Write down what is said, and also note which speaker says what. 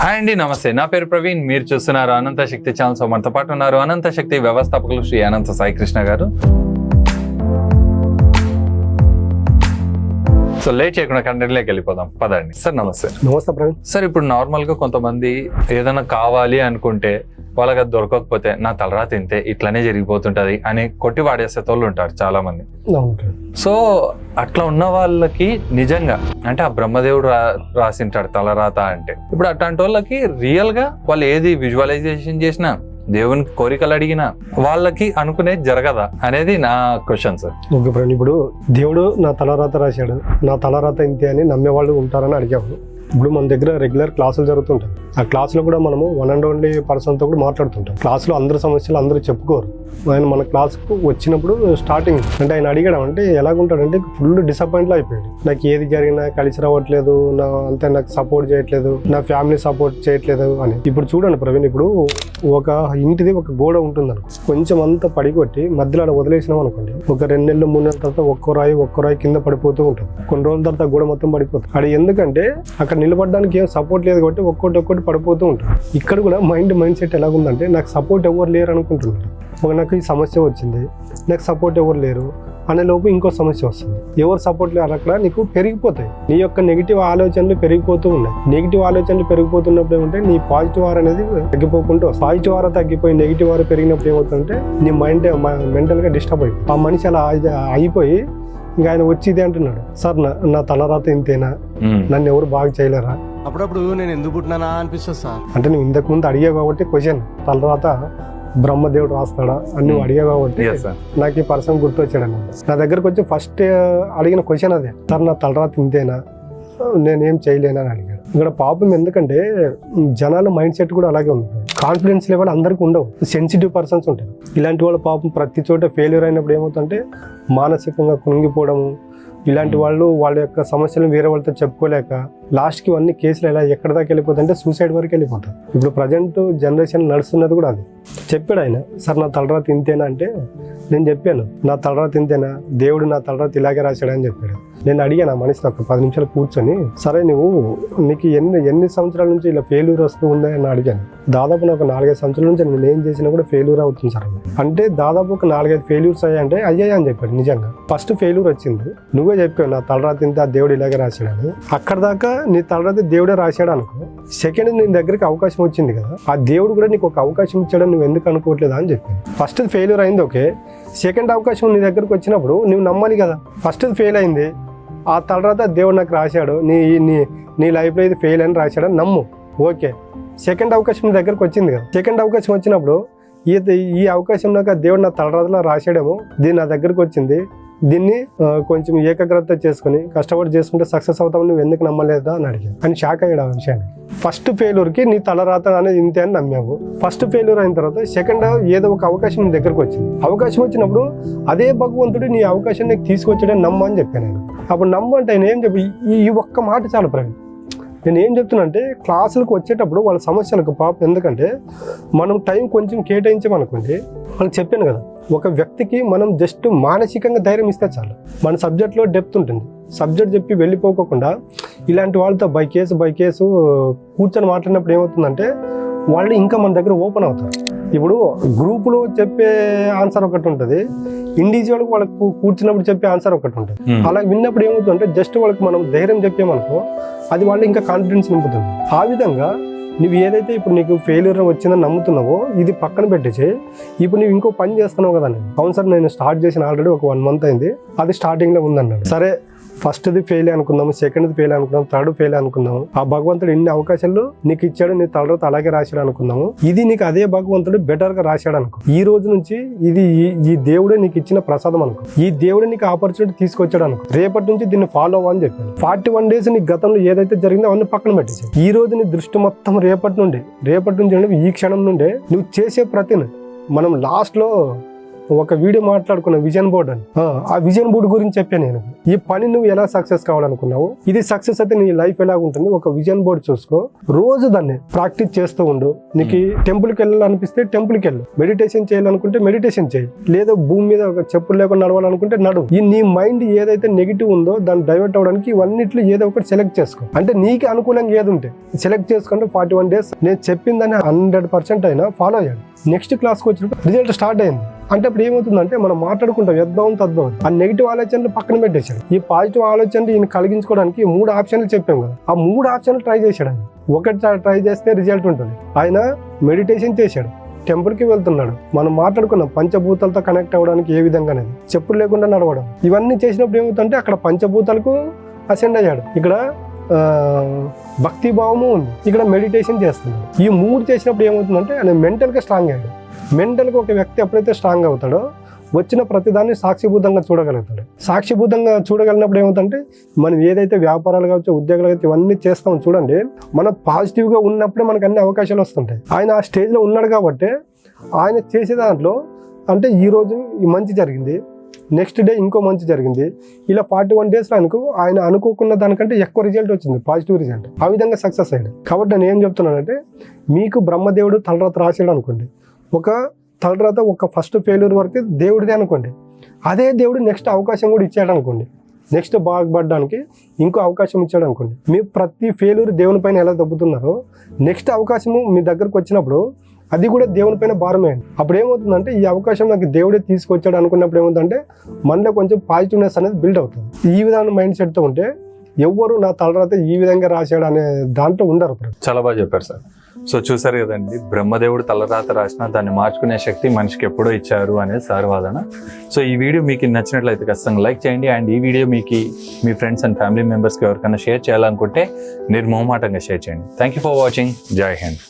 Speaker 1: Hi అండి నమస్తే. నా పేరు ప్రవీణ్. మీరు చూస్తున్నారు అనంత శక్తి ఛానల్. సో మనతో పాటు ఉన్నారు అనంత శక్తి వ్యవస్థాపకులు శ్రీ అనంత సాయి కృష్ణ గారు. సో లేట్ చేయకుండా కంటెంట్లోకి వెళ్ళిపోదాం. పదండి. సార్ నమస్తే.
Speaker 2: నమస్తే ప్రవీణ్.
Speaker 1: సార్ ఇప్పుడు నార్మల్గా కొంతమంది ఏదైనా కావాలి అనుకుంటే వాళ్ళకి అది దొరకకపోతే నా తలరాత ఇంతే ఇట్లానే జరిగిపోతుంటది అని కొట్టి వాడేసే తోళ్ళు ఉంటారు చాలా మంది. సో అట్లా ఉన్న వాళ్ళకి నిజంగా అంటే ఆ బ్రహ్మదేవుడు రా రాసింటాడు తలరాత అంటే. ఇప్పుడు అట్లాంటి వాళ్ళకి రియల్గా వాళ్ళు ఏది విజువలైజేషన్ చేసినా దేవుని కోరికలు అడిగినా వాళ్ళకి అనుకునేది జరగదా అనేది నా క్వశ్చన్ సార్.
Speaker 2: ఓకే ఇప్పుడు దేవుడు నా తలరాత రాశాడు నా తలరాత ఇంతే అని నమ్మే వాళ్ళు ఉంటారని అడిగాము. ఇప్పుడు మన దగ్గర రెగ్యులర్ క్లాసులు జరుగుతుంటాయి. ఆ క్లాసులో కూడా మనము వన్ అండ్ ఓన్లీ పర్సన్తో కూడా మాట్లాడుతుంటాం. క్లాసులో అందరి సమస్యలు అందరూ చెప్పుకోరు. ఆయన మన క్లాస్కు వచ్చినప్పుడు స్టార్టింగ్ అంటే ఆయన అడిగడం అంటే ఎలాగుంటాడంటే ఫుల్ డిసప్పాయింట్లో అయిపోయాడు. నాకు ఏది జరిగినా కలిసి రావట్లేదు నా అంతే నాకు సపోర్ట్ చేయట్లేదు నా ఫ్యామిలీ సపోర్ట్ చేయట్లేదు అని. ఇప్పుడు చూడండి ప్రవీణ్ ఇప్పుడు ఒక ఇంటిది ఒక గోడ ఉంటుంది అనుకో కొంచెం అంతా పడికొట్టి మధ్యలో అలా వదిలేసినాం అనుకోండి ఒక రెండు నెలలు మూడు నెలల తర్వాత ఒక్కో రాయి ఒక్కో రాయి కింద పడిపోతూ ఉంటుంది. కొన్ని రోజుల తర్వాత గోడ మొత్తం పడిపోతుంది. అది ఎందుకంటే అక్కడ నిలబడడానికి ఏం సపోర్ట్ లేదు కాబట్టి ఒక్కొక్కటి ఒక్కొక్కటి పడిపోతూ ఉంటుంది. ఇక్కడ కూడా మైండ్ మైండ్ సెట్ ఎలాగుందంటే నాకు సపోర్ట్ ఎవరు లేరు అనుకుంటున్నాడు ఒక నాకు ఈ సమస్య వచ్చింది నాకు సపోర్ట్ ఎవరు లేరు అనే లోపు ఇంకో సమస్య వస్తుంది. ఎవరు సపోర్ట్ లేరు అక్కడ నీకు పెరిగిపోతాయి. నీ యొక్క నెగిటివ్ ఆలోచనలు పెరిగిపోతూ ఉన్నాయి. నెగిటివ్ ఆలోచనలు పెరిగిపోతున్నప్పుడు ఏమంటే నీ పాజిటివ్ ఆర్ అనేది తగ్గిపోకుండా పాజిటివ్ ఆర్ తగ్గిపోయి నెగిటివ్ ఆర్ పెరిగినప్పుడు ఏమవుతుందంటే నీ మైండ్ మెంటల్గా డిస్టర్బ్ అయిపోయి ఆ మనిషి అలా అయిపోయి ఇంకా ఆయన వచ్చి ఇదే అంటున్నాడు సార్ నా నా తలరాత ఇంతేనా. నన్ను ఎవరు బాగా చేయలేరా?
Speaker 3: అప్పుడప్పుడు నేను ఎందుకు పుట్టినానా అనిపిస్తుంది సార్.
Speaker 2: అంటే నువ్వు ఇంతకు ముందు అడిగావు కాబట్టి క్వశ్చన్ తలరాత బ్రహ్మదేవుడు రాస్తాడా అని నువ్వు అడిగావు కాబట్టి. నాకు ఈ పర్సన్ గుర్తొచ్చాడు అన్నమాట నా దగ్గరకు వచ్చి ఫస్ట్ అడిగిన క్వశ్చన్ అదే సార్ నా తలరాత ఇంతేనా? నేనేం చేయలేనని అని అడిగాడు. ఇక్కడ పాపం ఎందుకంటే జనాల మైండ్ సెట్ కూడా అలాగే ఉంది. కాన్ఫిడెన్స్ లెవెల్ అందరికీ ఉండవు. సెన్సిటివ్ పర్సన్స్ ఉంటారు. ఇలాంటి వాళ్ళ పాపం ప్రతి చోట ఫెయిల్యూర్ అయినప్పుడు ఏమవుతుందంటే మానసికంగా కుంగిపోవడము ఇలాంటి వాళ్ళు వాళ్ళ యొక్క సమస్యలను వేరే వాళ్ళతో చెప్పుకోలేక లాస్ట్కి ఇవన్నీ కేసులు ఎలా ఎక్కడ దాకా వెళ్ళిపోతుంటే సూసైడ్ వరకు వెళ్ళిపోతుంది ఇప్పుడు ప్రజెంట్ జనరేషన్ నడుస్తున్నది కూడా అది. చెప్పాడు ఆయన సార్ నా తలరా తింతేనా అంటే నేను చెప్పాను. నా తలరా తింతేనా దేవుడు నా తలరా ఇలాగే రాశాడని చెప్పాడు. నేను అడిగాను ఆ మనిషిని ఒక పది నిమిషాలు కూర్చొని సరే నువ్వు నీకు ఎన్ని ఎన్ని సంవత్సరాల నుంచి ఇలా ఫెయిల్యూర్ వస్తూ ఉందా? అని అడిగాను. దాదాపు నాకు నాలుగైదు సంవత్సరాల నుంచి నేను ఏం చేసినా కూడా ఫెయిల్యూర్ అవుతుంది సార్. అంటే దాదాపు ఒక నాలుగైదు ఫెయిల్యూర్స్ అయ్యాయంటే అయ్యాయి అని చెప్పాడు నిజంగా. ఫస్ట్ ఫెయిల్యూర్ వచ్చింది. నువ్వే చెప్పావు నా తలరా ఇంత దేవుడు ఇలాగే రాశాడని. అక్కడ దాకా నీ తలరాత దేవుడే రాశాడు అనుకో. సెకండ్ నీ దగ్గరికి అవకాశం వచ్చింది కదా. ఆ దేవుడు కూడా నీకు ఒక అవకాశం ఇచ్చాడని నువ్వు ఎందుకు అనుకోవట్లేదా అని చెప్పి ఫస్ట్ ఫెయిల్యూర్ అయింది ఓకే సెకండ్ అవకాశం నీ దగ్గరకు వచ్చినప్పుడు నువ్వు నమ్మాలి కదా. ఫస్ట్ ఫెయిల్ అయింది. ఆ తర్వాత దేవుడు నాకు రాశాడు. నీ నీ నీ లైఫ్లో ఇది ఫెయిల్ అని రాశాడని నమ్ము. ఓకే సెకండ్ అవకాశం నీ దగ్గరకు వచ్చింది కదా. సెకండ్ అవకాశం వచ్చినప్పుడు ఈ ఈ అవకాశం నాకు దేవుడు నా తలరాతలో రాశాడేమో దీని నా దగ్గరకు వచ్చింది. దీన్ని కొంచెం ఏకాగ్రత చేసుకుని కష్టపడి చేసుకుంటే సక్సెస్ అవుతావు నువ్వు ఎందుకు నమ్మలేదా అని అడిగాను. అని షాక్ అయ్యాడు ఆ విషయాన్ని. ఫస్ట్ ఫెయిల్యూర్కి నీ తల రాత అనేది ఇంతే అని నమ్మావు. ఫస్ట్ ఫెయిల్యూర్ అయిన తర్వాత సెకండ్ ఏదో ఒక అవకాశం నీ దగ్గరకు వచ్చింది. అవకాశం వచ్చినప్పుడు అదే భగవంతుడు నీ అవకాశాన్ని నీకు తీసుకొచ్చాడని నమ్మ అని చెప్పాను నేను. అప్పుడు నమ్మంటే ఆయన ఏం చెప్పి ఈ ఒక్క మాట చాలు ప్రవీణ్. నేను ఏం చెప్తున్నానంటే క్లాసులకు వచ్చేటప్పుడు వాళ్ళ సమస్యలకు పాపం. ఎందుకంటే మనం టైం కొంచెం కేటాయించామనుకోండి వాళ్ళకి చెప్పాను కదా ఒక వ్యక్తికి మనం జస్ట్ మానసికంగా ధైర్యం ఇస్తే చాలు. మన సబ్జెక్ట్లో డెప్త్ ఉంటుంది. సబ్జెక్ట్ చెప్పి వెళ్ళిపోకుండా ఇలాంటి వాళ్ళతో బై కేసు బై కేసు కూర్చొని మాట్లాడినప్పుడు ఏమవుతుందంటే వాళ్ళు ఇంకా మన దగ్గర ఓపెన్ అవుతారు. ఇప్పుడు గ్రూపులో చెప్పే ఆన్సర్ ఒకటి ఉంటుంది. ఇండివిజువల్గా వాళ్ళకు కూర్చున్నప్పుడు చెప్పే ఆన్సర్ ఒకటి ఉంటుంది.
Speaker 1: మ్మ్.
Speaker 2: అలా విన్నప్పుడు ఏమవుతుందంటే జస్ట్ వాళ్ళకి మనం ధైర్యం చెప్పామనుకో అది వాళ్ళు ఇంకా కాన్ఫిడెన్స్ నింపుతుంది. ఆ విధంగా నువ్వు ఏదైతే ఇప్పుడు నీకు ఫెయిల్యూర్ వచ్చిందని నమ్ముతున్నావో ఇది పక్కన పెట్టేసి. ఇప్పుడు నువ్వు ఇంకో పని చేస్తున్నావు కదా నేను అవును సార్ నేను స్టార్ట్ చేసిన ఆల్రెడీ ఒక వన్ మంత్ అయింది. అది స్టార్టింగ్లో ఉందన్నాడు. సరే ఫస్ట్ది ఫెయిల్ అనుకుందాము సెకండ్ది ఫెయిల్ అనుకుందాం థర్డ్ ఫెయిల్ అనుకుందాము. ఆ భగవంతుడు ఎన్ని అవకాశాలు నీకు ఇచ్చాడు నీ తలరాత అలాగే రాశాడు అనుకుందాము. ఇది నీకు అదే భగవంతుడు బెటర్గా రాశాడు అనుకో. ఈ రోజు నుంచి ఇది ఈ- ఈ దేవుడే నీకు ఇచ్చిన ప్రసాదం అనుకో. ఈ దేవుడే నీకు ఆపర్చునిటీ తీసుకొచ్చాడు అనుకో. రేపటి నుంచి దీన్ని ఫాలో అవ్వని చెప్పాను ఫార్టీ వన్ డేస్ నీ గతంలో ఏదైతే జరిగిందో అవన్నీ పక్కన పెట్టేసి ఈ రోజు నీ దృష్టి మొత్తం రేపటి నుండి రేపటి నుంచి ఈ క్షణం నుండే నువ్వు చేసే ప్రతిని మనం లాస్ట్లో ఒక వీడియో మాట్లాడుకున్న విజన్ బోర్డ్ అని. ఆ, విజన్ బోర్డు గురించి చెప్పాను నేను. ఈ పని నువ్వు ఎలా సక్సెస్ కావాలనుకున్నావు ఇది సక్సెస్ అయితే నీ లైఫ్ ఎలా ఉంటుంది ఒక విజన్ బోర్డు చూసుకో. రోజు దాన్ని ప్రాక్టీస్ చేస్తూ ఉండు. నీకు టెంపుల్కి వెళ్ళాలనిపిస్తే టెంపుల్కి వెళ్ళు. మెడిటేషన్ చేయాలనుకుంటే మెడిటేషన్ చేయి. లేదా భూమి మీద ఒక చెప్పులు లేకుండా నడవాలనుకుంటే నడు. ఈ నీ మైండ్ ఏదైతే నెగిటివ్ ఉందో దాన్ని డైవర్ట్ అవ్వడానికి ఇవన్నిట్లో ఏదో ఒకటి సెలెక్ట్ చేసుకో. అంటే నీకు అనుకూలంగా ఏది ఉంటే. సెలెక్ట్ చేసుకుంటే ఫార్టీ వన్ డేస్. నేను చెప్పిందని హండ్రెడ్ పర్సెంట్ అయినా ఫాలో అయ్యాను. నెక్స్ట్ క్లాస్కి వచ్చినప్పుడు రిజల్ట్ స్టార్ట్ అయింది. అంటే ఇప్పుడు ఏమవుతుందంటే మనం మాట్లాడుకుంటాం యద్భవం తద్భావం. ఆ నెగిటివ్ ఆలోచనలు పక్కన పెట్టేశాడు. ఈ పాజిటివ్ ఆలోచనలు ఈయన కలిగించుకోవడానికి ఈ మూడు ఆప్షన్లు చెప్పాం కదా. ఆ మూడు ఆప్షన్లు ట్రై చేశాడు ఆయన. ఒకటి ట్రై చేస్తే రిజల్ట్ ఉంటుంది. ఆయన మెడిటేషన్ చేశాడు. టెంపుల్కి వెళ్తున్నాడు. మనం మాట్లాడుకున్నాం పంచభూతాలతో కనెక్ట్ అవ్వడానికి ఏ విధంగా అనేది. చెప్పులు లేకుండా నడవడం. ఇవన్నీ చేసినప్పుడు ఏమవుతుందంటే అక్కడ పంచభూతాలకు అసెండ్ అయ్యాడు. ఇక్కడ భక్తి భావము ఉంది. ఇక్కడ మెడిటేషన్ చేస్తున్నాడు ఈ మూడు చేసినప్పుడు ఏమవుతుందంటే ఆయన మెంటల్గా స్ట్రాంగ్ అయ్యాడు. మెంటల్గా ఒక వ్యక్తి ఎప్పుడైతే స్ట్రాంగ్ అవుతాడో వచ్చిన ప్రతిదాన్ని సాక్షిభూతంగా చూడగలుగుతాడు. సాక్షిభూతంగా చూడగలిగినప్పుడు ఏమవుతుందంటే మనం ఏదైతే వ్యాపారాలు కావచ్చు ఉద్యోగాలు కావచ్చు ఇవన్నీ చేస్తాం చూడండి మనం పాజిటివ్గా ఉన్నప్పుడే మనకు అన్ని అవకాశాలు వస్తుంటాయి. ఆయన ఆ స్టేజ్లో ఉన్నాడు కాబట్టి ఆయన చేసే దాంట్లో అంటే ఈరోజు ఈ మంచి జరిగింది. నెక్స్ట్ డే ఇంకో మంచి జరిగింది. ఇలా ఫార్టీ వన్ డేస్లో అనుకో ఆయన అనుకోకున్న దానికంటే ఎక్కువ రిజల్ట్ వచ్చింది పాజిటివ్ రిజల్ట్ ఆ విధంగా సక్సెస్ అయ్యాడు. కాబట్టి నేను ఏం చెప్తున్నానంటే మీకు బ్రహ్మదేవుడు తలరాత రాసాడు అనుకోండి. ఒక తలరాత ఒక ఫస్ట్ ఫెయిల్యూర్ వరకు దేవుడిదే అనుకోండి. అదే దేవుడు నెక్స్ట్ అవకాశం కూడా ఇచ్చాడు అనుకోండి. నెక్స్ట్ బాగుపడడానికి ఇంకో అవకాశం ఇచ్చాడు అనుకోండి. మీ ప్రతి ఫెయిల్యూర్ దేవుని పైన ఎలా దెబ్బతున్నారో? నెక్స్ట్ అవకాశము మీ దగ్గరకు వచ్చినప్పుడు అది కూడా దేవుని పైన భారమే అప్పుడు ఏమవుతుందంటే ఈ అవకాశం నాకు దేవుడే తీసుకొచ్చాడు అనుకున్నప్పుడు ఏమవుతుందంటే మనలో కొంచెం పాజిటివ్నెస్ అనేది బిల్డ్ అవుతుంది. ఈ విధానం మైండ్ సెట్తో ఉంటే ఎవ్వరు నా తలరాత ఈ విధంగా రాశాడు అనే దాంట్లో ఉండరు
Speaker 1: చాలా బాగా చెప్పారు సార్. సో చూసారు కదండి బ్రహ్మదేవుడు తలరాత రాసిన దాన్ని మార్చుకునే శక్తి మనిషికి ఎప్పుడో ఇచ్చారు అనేది సార్ వాదన. సో ఈ వీడియో మీకు నచ్చినట్లయితే ఖచ్చితంగా లైక్ చేయండి అండ్ ఈ వీడియో మీకు మీ ఫ్రెండ్స్ అండ్ ఫ్యామిలీ మెంబర్స్కి ఎవరికైనా షేర్ చేయాలనుకుంటే నిర్మోహమాటంగా షేర్ చేయండి. థ్యాంక్ యూ ఫర్ వాచింగ్ జై హింద్